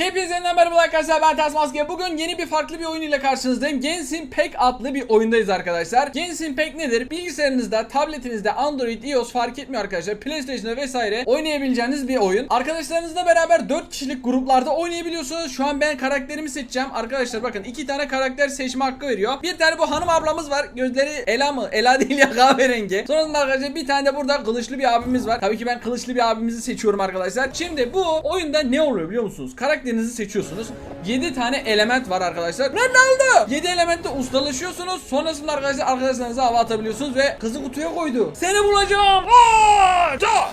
Hepinize yeniden merhaba arkadaşlar ben Ters Maske. Bugün yeni bir farklı bir oyun ile karşınızdayım. Genshin Impact adlı bir oyundayız arkadaşlar. Genshin Impact nedir? Bilgisayarınızda, tabletinizde, Android, iOS fark etmiyor arkadaşlar. PlayStation'da vesaire oynayabileceğiniz bir oyun. Arkadaşlarınızla beraber 4 kişilik gruplarda oynayabiliyorsunuz. Şu an ben karakterimi seçeceğim. Arkadaşlar bakın iki tane karakter seçme hakkı veriyor. Bir tane bu hanım ablamız var. Gözleri Ela mı? Ela değil ya kahverengi. Sonrasında arkadaşlar bir tane de burada kılıçlı bir abimiz var. Tabii ki ben kılıçlı bir abimizi seçiyorum arkadaşlar. Şimdi bu oyunda ne oluyor biliyor musunuz? Karakterinizi seçiyorsunuz. 7 tane element var arkadaşlar. Oldu? 7 elementte ustalaşıyorsunuz. Sonrasında arkadaşlar arkadaşlarınıza hava atabiliyorsunuz ve kızı kutuya koydu. Seni bulacağım.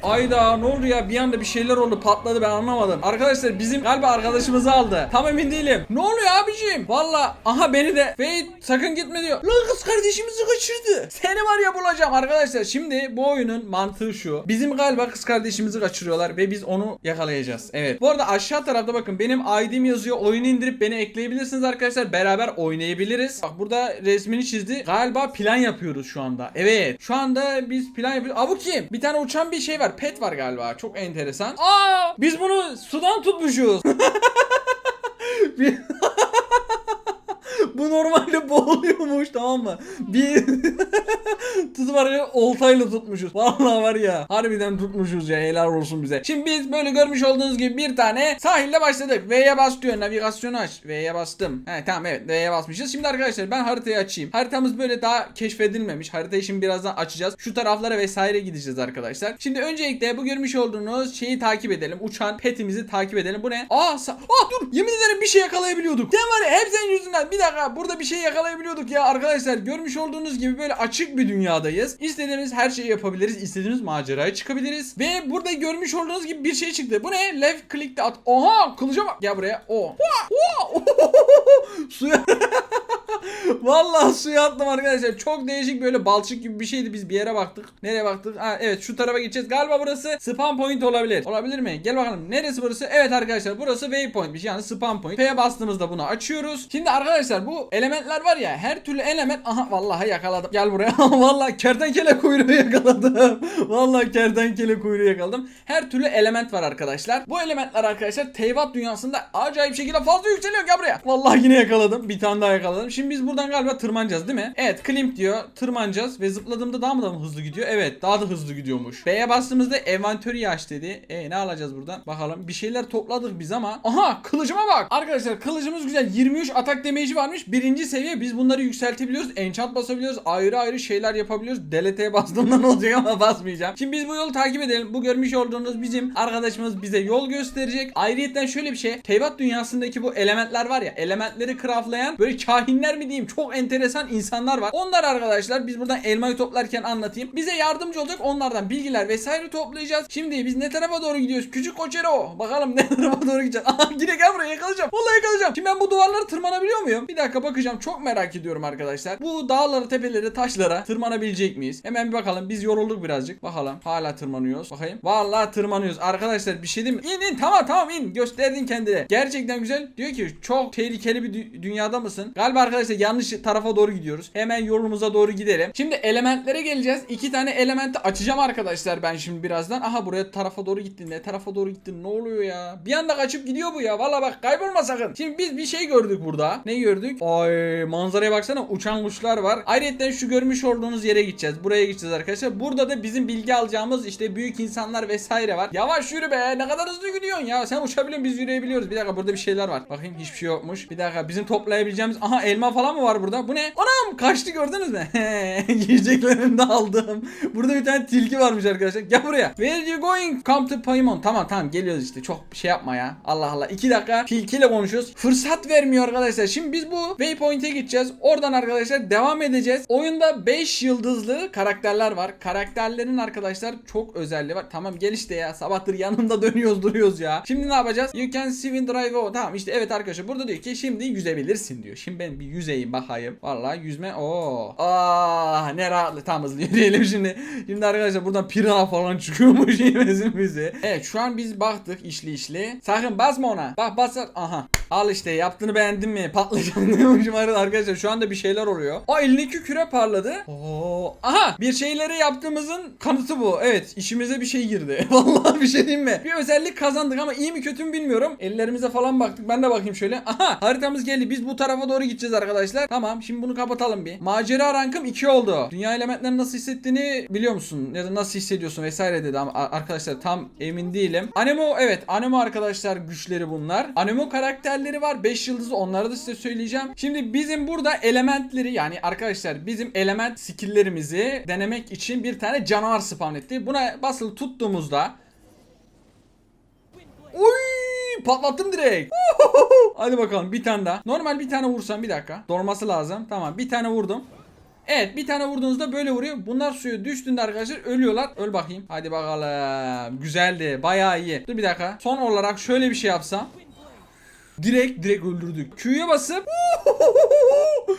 Ayda ne oldu ya? Bir anda bir şeyler oldu patladı ben anlamadım. Arkadaşlar bizim galiba arkadaşımızı aldı. Tam emin değilim. Ne oluyor abicim? Valla aha beni de Fate sakın gitme diyor. Lan kız kardeşimizi kaçırdı. Seni var ya bulacağım arkadaşlar. Şimdi bu oyunun mantığı şu. Bizim galiba kız kardeşimizi kaçırıyorlar ve biz onu yakalayacağız. Evet. Bu arada aşağı tarafta bakın benim ID'm yazıyor. Oyunu indirip beni ekleyebilirsiniz arkadaşlar. Beraber oynayabiliriz. Bak burada resmini çizdi. Galiba plan yapıyoruz şu anda. Evet. Şu anda biz plan yapıyoruz. Aa kim? Bir tane uçan bir şey var. Pet var galiba. Çok enteresan. Aa! Biz bunu sudan tutmuşuz. Bu normalde boğuluyormuş tamam mı? Bir tutup arkadaşlar oltayla tutmuşuz. Vallahi var ya harbiden tutmuşuz ya helal olsun bize. Şimdi biz böyle görmüş olduğunuz gibi bir tane sahilde başladık. V'ye bas diyor navigasyonu aç. V'ye bastım. He tamam evet V'ye basmışız. Şimdi arkadaşlar ben haritayı açayım. Haritamız böyle daha keşfedilmemiş. Haritayı şimdi birazdan açacağız. Şu taraflara vesaire gideceğiz arkadaşlar. Şimdi öncelikle bu görmüş olduğunuz şeyi takip edelim. Uçan petimizi takip edelim. Bu ne? Aa, Aa dur yemin ederim bir şey yakalayabiliyorduk. Sen var ya hep senin yüzünden. Bir dakika burada bir şey yakalayabiliyorduk ya arkadaşlar. Görmüş olduğunuz gibi böyle açık bir dünyadayız. İstediğimiz her şeyi yapabiliriz. İstediğimiz maceraya çıkabiliriz. Ve burada görmüş olduğunuz gibi bir şey çıktı. Bu ne? Left click de at. Oha kılıca bak. Gel buraya. O. Suya Vallahi suya attım arkadaşlar. Çok değişik böyle balçık gibi bir şeydi. Biz bir yere baktık. Nereye baktık? Ha, evet şu tarafa gideceğiz. Galiba burası spam point olabilir. Olabilir mi? Gel bakalım. Neresi burası? Evet arkadaşlar burası waypointmiş. Yani spam point. P'ye bastığımızda bunu açıyoruz. Şimdi arkadaşlar bu elementler var ya her türlü element aha vallahi yakaladım. Gel buraya. vallahi kertenkele kuyruğu yakaladım. vallahi kertenkele kuyruğu yakaladım. Her türlü element var arkadaşlar. Bu elementler arkadaşlar Teyvat dünyasında acayip şekilde fazla yükseliyor. Gel buraya. Vallahi yine yakaladım. Bir tane daha yakaladım. Şimdi biz buradan galiba tırmanacağız değil mi? Evet climb diyor. Tırmanacağız ve zıpladığımda daha mı da mı hızlı gidiyor? Evet daha da hızlı gidiyormuş. B'ye bastığımızda envantörü aç dedi. E ne alacağız buradan? Bakalım. Bir şeyler topladık biz ama. Aha kılıcıma bak. Arkadaşlar kılıcımız güzel. 23 atak damage'i varmış. Birinci seviye. Biz bunları yükseltebiliyoruz. Enchant basabiliyoruz. Ayrı ayrı şeyler yapabiliyoruz. Delete'ye bastığımda ne olacak ama basmayacağım. Şimdi biz bu yolu takip edelim. Bu görmüş olduğunuz bizim arkadaşımız bize yol gösterecek. Ayrıyetten şöyle bir şey. Teyvat dünyasındaki bu elementler var ya. Elementleri craftlayan böyle kahinler mi diyeyim. Çok enteresan insanlar var. Onlar arkadaşlar biz buradan elmayı toplarken anlatayım. Bize yardımcı olacak. Onlardan bilgiler vesaire toplayacağız. Şimdi biz ne tarafa doğru gidiyoruz? Küçük Koçero. Bakalım ne tarafa doğru gideceğiz. Aha yine gel buraya yakalayacağım. Vallahi yakalayacağım. Şimdi ben bu duvarları tırmanabiliyor muyum? Bir dakika bakacağım. Çok merak ediyorum arkadaşlar. Bu dağlara, tepelere, taşlara tırmanabilecek miyiz? Hemen bir bakalım. Biz yorulduk birazcık. Bakalım. Hala tırmanıyoruz. Bakayım. Vallahi tırmanıyoruz. Arkadaşlar bir şey diyeyim mi? İn in tamam tamam in. Gösterdin kendine. Gerçekten güzel. Diyor ki çok tehlikeli bir dü- dünyada mısın? Galiba arkadaşlar yanlış tarafa doğru gidiyoruz. Hemen yolumuza doğru gidelim. Şimdi elementlere geleceğiz. İki tane elementi açacağım arkadaşlar ben şimdi birazdan. Aha buraya tarafa doğru gittin. Ne tarafa doğru gittin? Ne oluyor ya? Bir anda kaçıp gidiyor bu ya. Valla bak kaybolma sakın. Şimdi biz bir şey gördük burada. Ne gördük? Ay manzaraya baksana uçan kuşlar var. Ayrıca şu görmüş olduğunuz yere gideceğiz. Buraya gideceğiz arkadaşlar. Burada da bizim bilgi alacağımız işte büyük insanlar vesaire var. Yavaş yürü be. Ne kadar hızlı gidiyorsun ya. Sen uçabiliyorsun biz yürüyebiliyoruz. Bir dakika burada bir şeyler var. Bakayım hiçbir şey yokmuş. Bir dakika bizim toplayabileceğimiz. Aha elma falan mı var burada? Bu ne? Anam kaçtı gördünüz mü? Yiyeceklerini de aldım. Burada bir tane tilki varmış arkadaşlar. Gel buraya. Where you going? Come to Paymon. Tamam tamam geliyoruz işte. Çok şey yapma ya. Allah Allah. iki dakika tilkiyle konuşuyoruz. Fırsat vermiyor arkadaşlar. Şimdi biz bu waypoint'e gideceğiz. Oradan arkadaşlar devam edeceğiz. Oyunda 5 yıldızlı karakterler var. Karakterlerin arkadaşlar çok özelliği var. Tamam gel işte ya. Sabahtır yanında dönüyoruz duruyoruz ya. Şimdi ne yapacağız? You can swim drive o. Tamam işte evet arkadaşlar burada diyor ki şimdi yüzebilirsin diyor. Şimdi ben bir yüzeyim bakayım. Vallahi yüzme. Oo. Aa ne rahatlı tam hızlı yürüyelim şimdi. Şimdi arkadaşlar buradan pirana falan çıkıyormuş yemesin bizi. Evet şu an biz baktık işli işli. Sakın basma ona. Bak bas. Aha. Al işte yaptığını beğendin mi? Patlayacağım diyormuşum arkadaşlar. Şu anda bir şeyler oluyor. O elindeki küre parladı. Oo. Aha bir şeyleri yaptığımızın kanıtı bu. Evet işimize bir şey girdi. Vallahi bir şey diyeyim mi? Bir özellik kazandık ama iyi mi kötü mü bilmiyorum. Ellerimize falan baktık. Ben de bakayım şöyle. Aha haritamız geldi. Biz bu tarafa doğru gideceğiz arkadaşlar. Tamam şimdi bunu kapatalım bir. Macera rankım 2 oldu. Dünya elementlerin nasıl hissettiğini biliyor musun? Ya da nasıl hissediyorsun vesaire dedi ama arkadaşlar tam emin değilim. Anemo evet Anemo arkadaşlar güçleri bunlar. Anemo karakterleri var. 5 yıldızı onları da size söyleyeceğim. Şimdi bizim burada elementleri yani arkadaşlar bizim element skill'lerimizi denemek için bir tane canavar spawn etti. Buna basılı tuttuğumuzda Oy patlattım direkt. Hadi bakalım bir tane daha. Normal bir tane vursam bir dakika. Dorması lazım. Tamam bir tane vurdum. Evet bir tane vurduğunuzda böyle vuruyor. Bunlar suya düştüğünde arkadaşlar ölüyorlar. Öl bakayım. Hadi bakalım. Güzeldi. Bayağı iyi. Dur bir dakika. Son olarak şöyle bir şey yapsam. Direkt direkt öldürdük. Q'ya basıp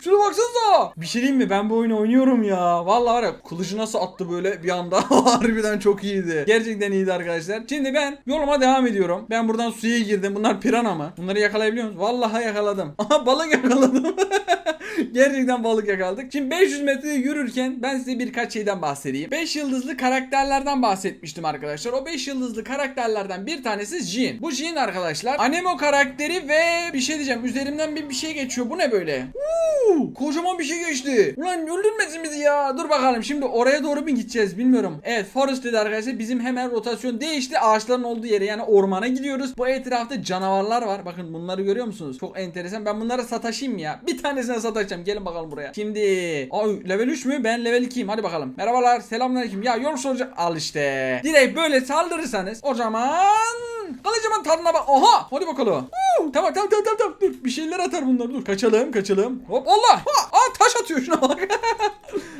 Şuna baksanıza. Bir şey diyeyim mi? Ben bu oyunu oynuyorum ya. Vallahi var ya kılıcı nasıl attı böyle bir anda. Harbiden çok iyiydi. Gerçekten iyiydi arkadaşlar. Şimdi ben yoluma devam ediyorum. Ben buradan suya girdim. Bunlar pirana mı? Bunları yakalayabiliyor musun? Vallahi yakaladım. Aha balık yakaladım. Gerçekten balık yakaladık. Şimdi 500 metre yürürken ben size birkaç şeyden bahsedeyim. 5 yıldızlı karakterlerden bahsetmiştim arkadaşlar. O 5 yıldızlı karakterlerden bir tanesi Jin. Bu Jin arkadaşlar Anemo karakteri ve bir şey diyeceğim. Üzerimden bir, bir şey geçiyor. Bu ne böyle? Uuu, kocaman bir şey geçti. Ulan öldürmesin bizi ya. Dur bakalım şimdi oraya doğru mu gideceğiz bilmiyorum. Evet Forest dedi arkadaşlar. Bizim hemen rotasyon değişti. Ağaçların olduğu yere yani ormana gidiyoruz. Bu etrafta canavarlar var. Bakın bunları görüyor musunuz? Çok enteresan. Ben bunlara sataşayım ya. Bir tanesine sataşacağım. Gelin bakalım buraya. Şimdi ay level 3 mü? Ben level 2'yim. Hadi bakalım. Merhabalar. Selamünaleyküm. Ya yol soracak. Al işte. Direkt böyle saldırırsanız o zaman Kılıcımın tadına bak. Oha. Hadi bakalım. Huu, Tamam tamam tamam tamam. Dur bir şeyler atar bunlar. Dur kaçalım kaçalım. Hop Allah. Ha, atıyor şuna bak.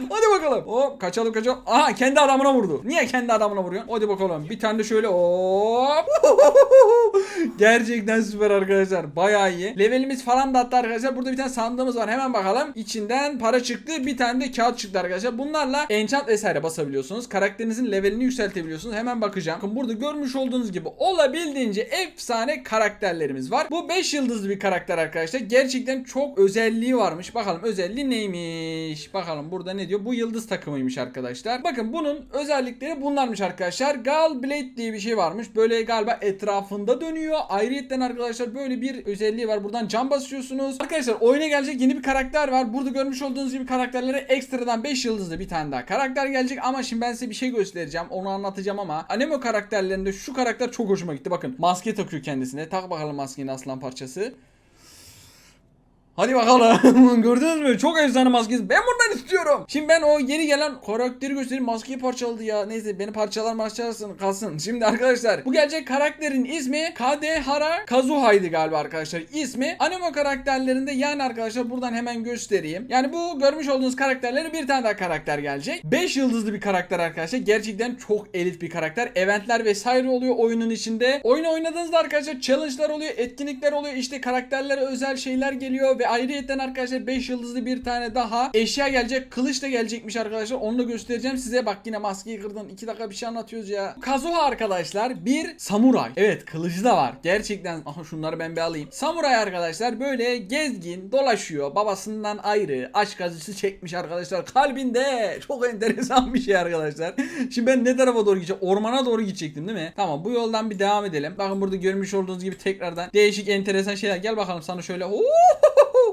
Hadi bakalım. Hop kaçalım kaçalım. Aha kendi adamına vurdu. Niye kendi adamına vuruyorsun? Hadi bakalım. Bir tane de şöyle hop. Gerçekten süper arkadaşlar. Bayağı iyi. Levelimiz falan da attı arkadaşlar. Burada bir tane sandığımız var. Hemen bakalım. İçinden para çıktı. Bir tane de kağıt çıktı arkadaşlar. Bunlarla enchant vesaire basabiliyorsunuz. Karakterinizin levelini yükseltebiliyorsunuz. Hemen bakacağım. Bakın burada görmüş olduğunuz gibi olabildiğince efsane karakterlerimiz var. Bu 5 yıldızlı bir karakter arkadaşlar. Gerçekten çok özelliği varmış. Bakalım özelliği neymiş? Bakalım burada ne diyor? Bu yıldız takımıymış arkadaşlar. Bakın bunun özellikleri bunlarmış arkadaşlar. Gal Blade diye bir şey varmış. Böyle galiba etrafında dönüyor. Ayrıyetten arkadaşlar böyle bir özelliği var. Buradan cam basıyorsunuz. Arkadaşlar oyuna gelecek yeni bir karakter var. Burada görmüş olduğunuz gibi karakterlere ekstradan 5 yıldızlı bir tane daha karakter gelecek. Ama şimdi ben size bir şey göstereceğim. Onu anlatacağım ama Anemo karakterlerinde şu karakter çok hoşuma gitti. Bakın maske takıyor kendisine. Tak bakalım maskenin aslan parçası. Hadi bakalım. Gördünüz mü? Çok efsane maskesi. Ben bundan istiyorum. Şimdi ben o yeni gelen karakteri göstereyim. Maskeyi parçaladı ya. Neyse beni parçalar parçalasın kalsın. Şimdi arkadaşlar bu gelecek karakterin ismi Kadehara Kazuha'ydı galiba arkadaşlar. İsmi anime karakterlerinde yani arkadaşlar buradan hemen göstereyim. Yani bu görmüş olduğunuz karakterleri bir tane daha karakter gelecek. 5 yıldızlı bir karakter arkadaşlar. Gerçekten çok elit bir karakter. Eventler vesaire oluyor oyunun içinde. Oyunu oynadığınızda arkadaşlar challenge'lar oluyor, etkinlikler oluyor. İşte karakterlere özel şeyler geliyor ve ayrıyetten arkadaşlar 5 yıldızlı bir tane daha eşya gelecek. Kılıç da gelecekmiş arkadaşlar. Onu da göstereceğim size. Bak yine maskeyi kırdın. 2 dakika bir şey anlatıyoruz ya. Kazuha arkadaşlar bir samuray. Evet kılıcı da var. Gerçekten aha şunları ben bir alayım. Samuray arkadaşlar böyle gezgin dolaşıyor. Babasından ayrı. Aşk acısı çekmiş arkadaşlar. Kalbinde. Çok enteresan bir şey arkadaşlar. Şimdi ben ne tarafa doğru gideceğim? Ormana doğru gidecektim değil mi? Tamam bu yoldan bir devam edelim. Bakın burada görmüş olduğunuz gibi tekrardan değişik enteresan şeyler. Gel bakalım sana şöyle.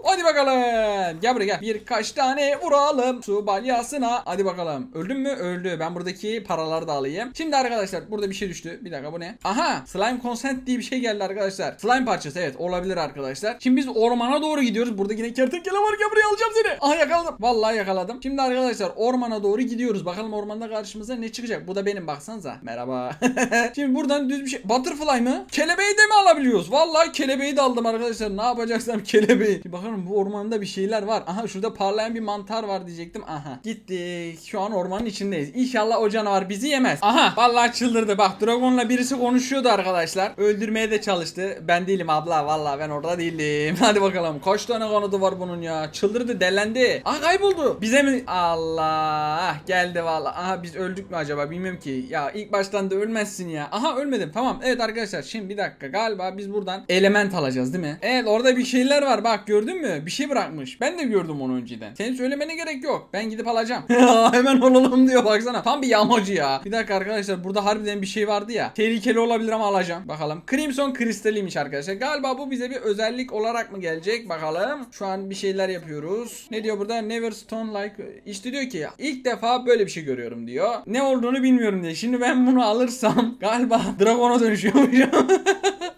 Hadi bakalım. Gel buraya gel. Birkaç tane vuralım. Su balyasına. Hadi bakalım. Öldün mü? Öldü. Ben buradaki paraları da alayım. Şimdi arkadaşlar burada bir şey düştü. Bir dakika bu ne? Aha. Slime consent diye bir şey geldi arkadaşlar. Slime parçası evet olabilir arkadaşlar. Şimdi biz ormana doğru gidiyoruz. Burada yine kertenkele var. Gel buraya alacağım seni. Aha yakaladım. Vallahi yakaladım. Şimdi arkadaşlar ormana doğru gidiyoruz. Bakalım ormanda karşımıza ne çıkacak. Bu da benim baksanıza. Merhaba. Şimdi buradan düz bir şey. Butterfly mı? Kelebeği de mi alabiliyoruz? Vallahi kelebeği de aldım arkadaşlar. Ne yapacaksam kelebeği. Şimdi bakalım bakalım bu ormanda bir şeyler var. Aha şurada parlayan bir mantar var diyecektim. Aha gittik. Şu an ormanın içindeyiz. İnşallah o canavar bizi yemez. Aha vallahi çıldırdı. Bak Dragon'la birisi konuşuyordu arkadaşlar. Öldürmeye de çalıştı. Ben değilim abla. Vallahi ben orada değilim. Hadi bakalım. Kaç tane kanadı var bunun ya? Çıldırdı, delendi. Aha kayboldu. Bize mi? Allah. Geldi vallahi. Aha biz öldük mü acaba? Bilmiyorum ki. Ya ilk baştan da ölmezsin ya. Aha ölmedim. Tamam. Evet arkadaşlar şimdi bir dakika. Galiba biz buradan element alacağız değil mi? Evet orada bir şeyler var. Bak gördün mü? Bir şey bırakmış. Ben de gördüm onu önceden. Senin söylemene gerek yok. Ben gidip alacağım. Hemen olalım diyor baksana. Tam bir yağmacı ya. Bir dakika arkadaşlar burada harbiden bir şey vardı ya. Tehlikeli olabilir ama alacağım. Bakalım. Crimson kristaliymiş arkadaşlar. Galiba bu bize bir özellik olarak mı gelecek? Bakalım. Şu an bir şeyler yapıyoruz. Ne diyor burada? Never stone like. İşte diyor ki ilk defa böyle bir şey görüyorum diyor. Ne olduğunu bilmiyorum diye. Şimdi ben bunu alırsam galiba Dragon'a dönüşüyormuşum.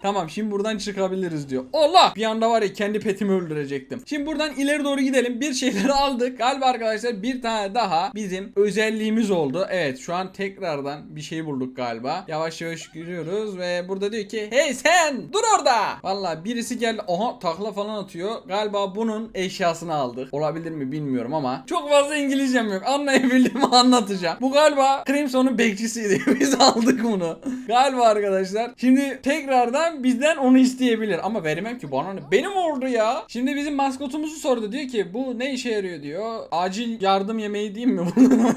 Tamam şimdi buradan çıkabiliriz diyor. Allah! Bir anda var ya kendi petimi öldürecektim. Şimdi buradan ileri doğru gidelim. Bir şeyleri aldık. Galiba arkadaşlar bir tane daha bizim özelliğimiz oldu. Evet şu an tekrardan bir şey bulduk galiba. Yavaş yavaş giriyoruz ve burada diyor ki Hey sen dur orada. Valla birisi geldi. Aha takla falan atıyor. Galiba bunun eşyasını aldık. Olabilir mi bilmiyorum ama çok fazla İngilizcem yok. Anlayabildiğimi anlatacağım. Bu galiba Crimson'un bekçisiydi. Biz aldık bunu. Galiba arkadaşlar. Şimdi tekrardan bizden onu isteyebilir. Ama veremem ki bana ne? Benim oldu ya. Şimdi bizim maskotumuzu sordu. Diyor ki bu ne işe yarıyor diyor. Acil yardım yemeği diyeyim mi bunu?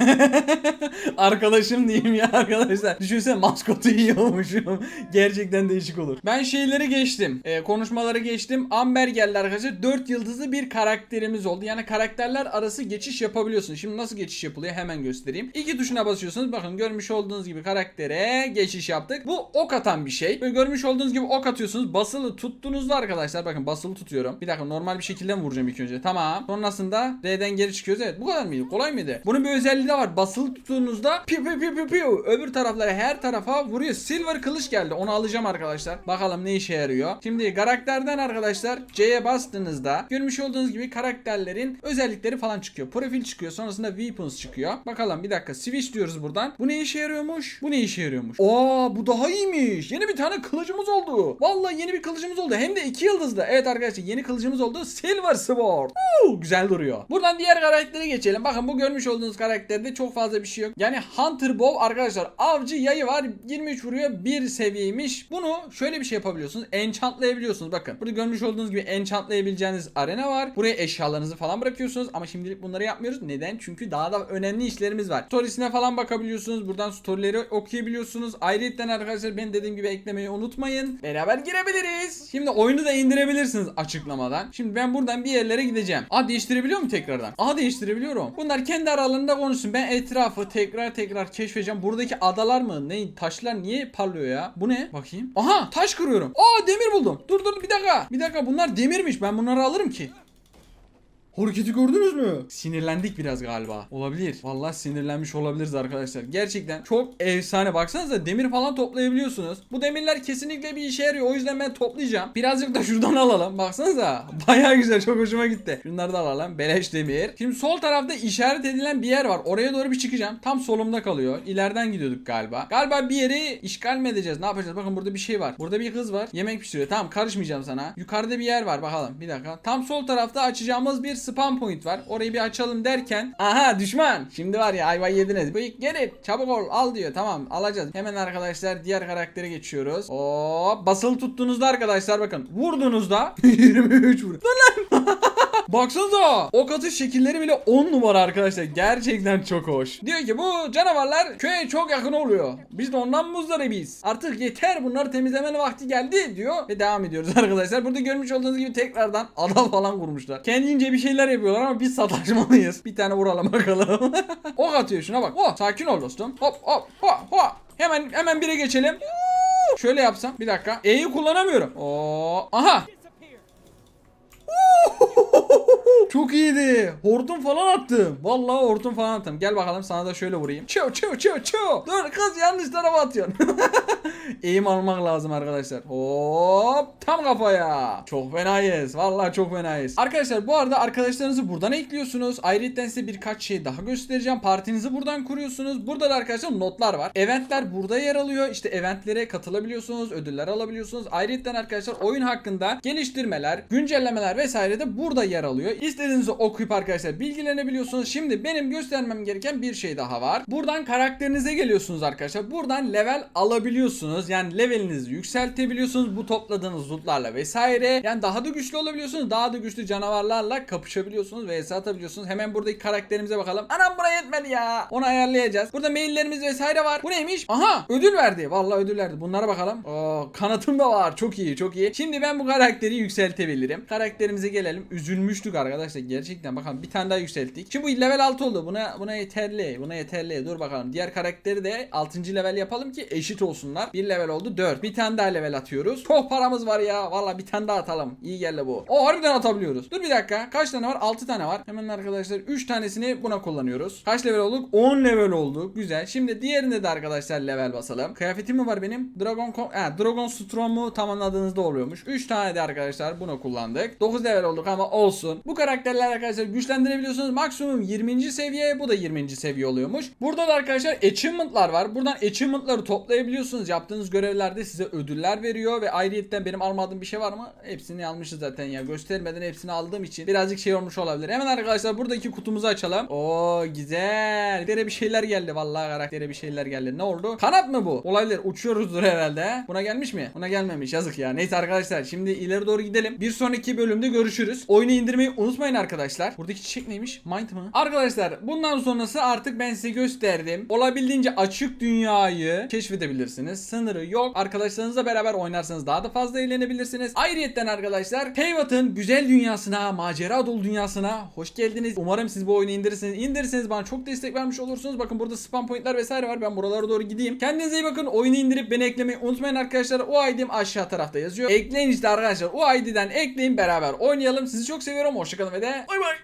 Arkadaşım diyeyim ya arkadaşlar. Düşünsene maskotu yiyormuşum. Gerçekten değişik olur. Ben şeyleri geçtim. Ee, konuşmaları geçtim. Amber geldi arkadaşlar. 4 yıldızlı bir karakterimiz oldu. Yani karakterler arası geçiş yapabiliyorsunuz. Şimdi nasıl geçiş yapılıyor hemen göstereyim. İki tuşuna basıyorsunuz. Bakın görmüş olduğunuz gibi karaktere geçiş yaptık. Bu ok atan bir şey. Böyle görmüş olduğunuz gibi ok atıyorsunuz. Basılı tuttuğunuzda arkadaşlar bakın basılı tutuyorum. Bir dakika normal bir şekilde mi vuracağım ilk önce? Tamam. Sonrasında R'den geri çıkıyoruz. Evet bu kadar mıydı? Kolay mıydı? Bunun bir özelliği de var. Basılı tuttuğunuzda piu piu piu piu piu öbür taraflara her tarafa vuruyor. Silver kılıç geldi. Onu alacağım arkadaşlar. Bakalım ne işe yarıyor. Şimdi karakterden arkadaşlar C'ye bastığınızda görmüş olduğunuz gibi karakterlerin özellikleri falan çıkıyor. Profil çıkıyor. Sonrasında weapons çıkıyor. Bakalım bir dakika switch diyoruz buradan. Bu ne işe yarıyormuş? Bu ne işe yarıyormuş? Aa bu daha iyiymiş. Yeni bir tane kılıcımız oldu. Vallahi yeni bir kılıcımız oldu. Hem de iki yıldızlı. Evet arkadaşlar yeni kılıcımız oldu. Silver Sword. Uuu, güzel duruyor. Buradan diğer karaktere geçelim. Bakın bu görmüş olduğunuz karakterde çok fazla bir şey yok. Yani Hunter Bow arkadaşlar avcı yayı var. 23 vuruyor. Bir seviyeymiş. Bunu şöyle bir şey yapabiliyorsunuz. Enchantlayabiliyorsunuz. Bakın burada görmüş olduğunuz gibi enchantlayabileceğiniz arena var. Buraya eşyalarınızı falan bırakıyorsunuz. Ama şimdilik bunları yapmıyoruz. Neden? Çünkü daha da önemli işlerimiz var. Storiesine falan bakabiliyorsunuz. Buradan storyleri okuyabiliyorsunuz. Ayrıca arkadaşlar ben dediğim gibi eklemeyi unutmayın. Beraber girebiliriz. Şimdi oyunu da indirebilirsiniz açıklamadan. Şimdi ben buradan bir yerlere gideceğim. Aa değiştirebiliyor mu tekrardan? Aa değiştirebiliyorum. Bunlar kendi aralarında konuşsun. Ben etrafı tekrar tekrar keşfedeceğim. Buradaki adalar mı? Ne? Taşlar niye parlıyor ya? Bu ne? Bakayım. Aha taş kırıyorum. Aa demir buldum. Dur dur bir dakika. Bir dakika bunlar demirmiş. Ben bunları alırım ki. Hareketi gördünüz mü? Sinirlendik biraz galiba. Olabilir. Vallahi sinirlenmiş olabiliriz arkadaşlar. Gerçekten çok efsane. Baksanıza demir falan toplayabiliyorsunuz. Bu demirler kesinlikle bir işe yarıyor. O yüzden ben toplayacağım. Birazcık da şuradan alalım. Baksanıza. Baya güzel. Çok hoşuma gitti. Şunları da alalım. Beleş demir. Şimdi sol tarafta işaret edilen bir yer var. Oraya doğru bir çıkacağım. Tam solumda kalıyor. İleriden gidiyorduk galiba. Galiba bir yeri işgal mi edeceğiz? Ne yapacağız? Bakın burada bir şey var. Burada bir kız var. Yemek pişiriyor. Tamam karışmayacağım sana. Yukarıda bir yer var. Bakalım. Bir dakika. Tam sol tarafta açacağımız bir spam point var. Orayı bir açalım derken aha düşman. Şimdi var ya ayva yediniz. İlk gelin. Çabuk ol al diyor. Tamam alacağız. Hemen arkadaşlar diğer karaktere geçiyoruz. Oo basılı tuttuğunuzda arkadaşlar bakın. Vurduğunuzda 23 vur. Lan lan. Baksanıza ok atış şekilleri bile 10 numara arkadaşlar. Gerçekten çok hoş. Diyor ki bu canavarlar köye çok yakın oluyor. Biz de ondan muzdaribiz. Artık yeter bunları temizlemenin vakti geldi diyor. Ve devam ediyoruz arkadaşlar. Burada görmüş olduğunuz gibi tekrardan adam falan kurmuşlar. Kendince bir şeyler yapıyorlar ama biz sataşmalıyız. Bir tane vuralım bakalım. ok atıyor şuna bak. Oh, sakin ol dostum. Hop hop hop hop. Hemen hemen bire geçelim. Şöyle yapsam. Bir dakika. E'yi kullanamıyorum. Oo. Aha. Çok iyiydi. Hortum falan attım. Vallahi hortum falan attım. Gel bakalım sana da şöyle vurayım. Çö çö çö çö. Dur kız yanlış tarafa atıyorsun. Eğim almak lazım arkadaşlar. Hop tam kafaya. Çok fenayız. Vallahi çok fenayız. Arkadaşlar bu arada arkadaşlarınızı buradan ekliyorsunuz. Ayrıca size birkaç şey daha göstereceğim. Partinizi buradan kuruyorsunuz. Burada da arkadaşlar notlar var. Eventler burada yer alıyor. İşte eventlere katılabiliyorsunuz. Ödüller alabiliyorsunuz. Ayrıca arkadaşlar oyun hakkında geliştirmeler, güncellemeler vesaire de burada yer alıyor. İstediğinizi okuyup arkadaşlar bilgilenebiliyorsunuz. Şimdi benim göstermem gereken bir şey daha var. Buradan karakterinize geliyorsunuz arkadaşlar. Buradan level alabiliyorsunuz. Yani levelinizi yükseltebiliyorsunuz bu topladığınız lootlarla vesaire. Yani daha da güçlü olabiliyorsunuz. Daha da güçlü canavarlarla kapışabiliyorsunuz ve vs atabiliyorsunuz. Hemen buradaki karakterimize bakalım. Anam buna yetmedi ya. Onu ayarlayacağız. Burada maillerimiz vesaire var. Bu neymiş? Aha ödül verdi. Vallahi ödül verdi. Bunlara bakalım. Oo, kanatım da var. Çok iyi çok iyi. Şimdi ben bu karakteri yükseltebilirim. Karakterimize gelelim. Üzülmüştük arkadaşlar. Gerçekten bakalım bir tane daha yükselttik. Şimdi bu level 6 oldu. Buna buna yeterli. Buna yeterli. Dur bakalım. Diğer karakteri de 6. level yapalım ki eşit olsunlar. Bir level oldu 4. Bir tane daha level atıyoruz. Çok paramız var ya. Vallahi bir tane daha atalım. İyi geldi bu. O harbiden atabiliyoruz. Dur bir dakika. Kaç tane var? 6 tane var. Hemen arkadaşlar 3 tanesini buna kullanıyoruz. Kaç level olduk? 10 level olduk. Güzel. Şimdi diğerinde de arkadaşlar level basalım. Kıyafetim mi var benim? Dragon Ko- ha, Dragon Strom'u tamamladığınızda oluyormuş. 3 tane de arkadaşlar bunu kullandık. 9 level olduk ama olsun. Bu karakterler arkadaşlar güçlendirebiliyorsunuz. Maksimum 20. seviye. Bu da 20. seviye oluyormuş. Burada da arkadaşlar achievement'lar var. Buradan achievement'ları toplayabiliyorsunuz. Yaptığınız görevlerde size ödüller veriyor ve ayrıyetten benim almadığım bir şey var mı? Hepsini almışız zaten ya. Göstermeden hepsini aldığım için birazcık şey olmuş olabilir. Hemen arkadaşlar buradaki kutumuzu açalım. Oo güzel. Karaktere bir şeyler geldi. Vallahi karaktere bir şeyler geldi. Ne oldu? Kanat mı bu? Olabilir. Uçuyoruzdur herhalde. he? Buna gelmiş mi? Buna gelmemiş. Yazık ya. Neyse arkadaşlar şimdi ileri doğru gidelim. Bir sonraki bölümde görüşürüz. Oyunu indirmeyi unutmayın arkadaşlar. Buradaki çiçek neymiş? Mind mı? Arkadaşlar bundan sonrası artık ben size gösterdim. Olabildiğince açık dünyayı keşfedebilirsiniz. Sınırı yok. Arkadaşlarınızla beraber oynarsanız daha da fazla eğlenebilirsiniz. Ayrıyetten arkadaşlar Payvat'ın güzel dünyasına, macera dolu dünyasına hoş geldiniz. Umarım siz bu oyunu indirirsiniz. İndirirseniz bana çok destek vermiş olursunuz. Bakın burada spam pointler vesaire var. Ben buralara doğru gideyim. Kendinize iyi bakın. Oyunu indirip beni eklemeyi unutmayın arkadaşlar. O ID'm aşağı tarafta yazıyor. Ekleyin işte arkadaşlar. O ID'den ekleyin beraber oynayalım. Sizi çok seviyorum. Hoşçakalın ve de bay bay.